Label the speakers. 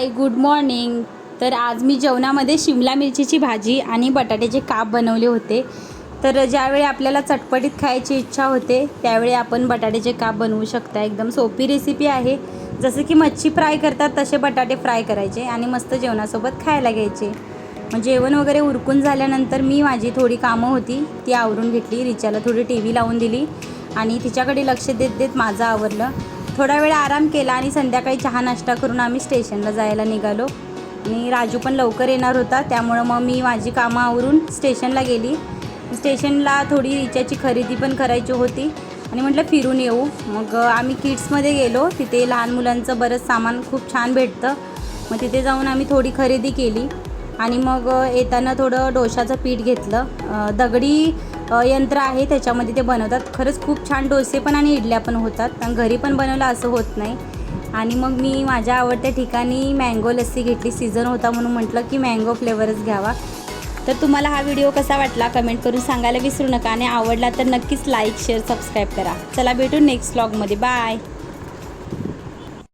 Speaker 1: Hi good morning तर आज मी जेवणामध्ये शिमला मिरचीची भाजी आणि बटाट्याचे काप बनवले होते. तर ज्यावेळी आपल्याला चटपटीत खायची इच्छा होते त्यावेळी आपण बटाट्याचे काप बनवू शकता. एकदम सोपी रेसिपी आहे. जसं की मच्छी फ्राय करतात तसे बटाटे फ्राय करायचे आणि मस्त जेवणासोबत खायला घ्यायचे. मग जेवण वगैरे उरकून झाल्यानंतर मी माझी थोडी कामं होती ती आवरून घेतली. रिचाला थोडी टी व्ही लावून दिली आणि तिच्याकडे लक्ष देत देत माझं आवरलं. थोडा वेळ आराम केला आणि संध्याकाळी चहा नाश्ता करून आम्ही स्टेशनला जायला निघालो. आणि राजू पण लवकर येणार होता त्यामुळं मग मी माझी कामं आवरून स्टेशनला गेली. स्टेशनला थोडी रिचाची खरेदी पण करायची होती. आणि म्हटलं फिरून येऊ. मग आम्ही किड्समध्ये गेलो. तिथे लहान मुलांचं बरंच सामान खूप छान भेटतं. मग तिथे जाऊन आम्ही थोडी खरेदी केली. आणि मग येताना थोडं डोशाचं पीठ घेतलं. दगडी यंत्र आहे त्याच्यामध्ये ते बनवतात. खरंच खूप छान डोसे पण आणि इडल्या पण होतात. आणि घरी पण बनवलं असं होत नाही. आणि मग मी माझ्या आवडत्या ठिकाणी मँगो लस्सी घेतली. सीझन होता म्हणून म्हटलं की मँगो फ्लेवरच घ्यावा. तर तुम्हाला हा व्हिडिओ कसा वाटला कमेंट करून सांगायला विसरू नका. आणि आवडला तर नक्कीच लाईक शेअर सबस्क्राईब करा. चला भेटू नेक्स्ट व्लॉगमध्ये बाय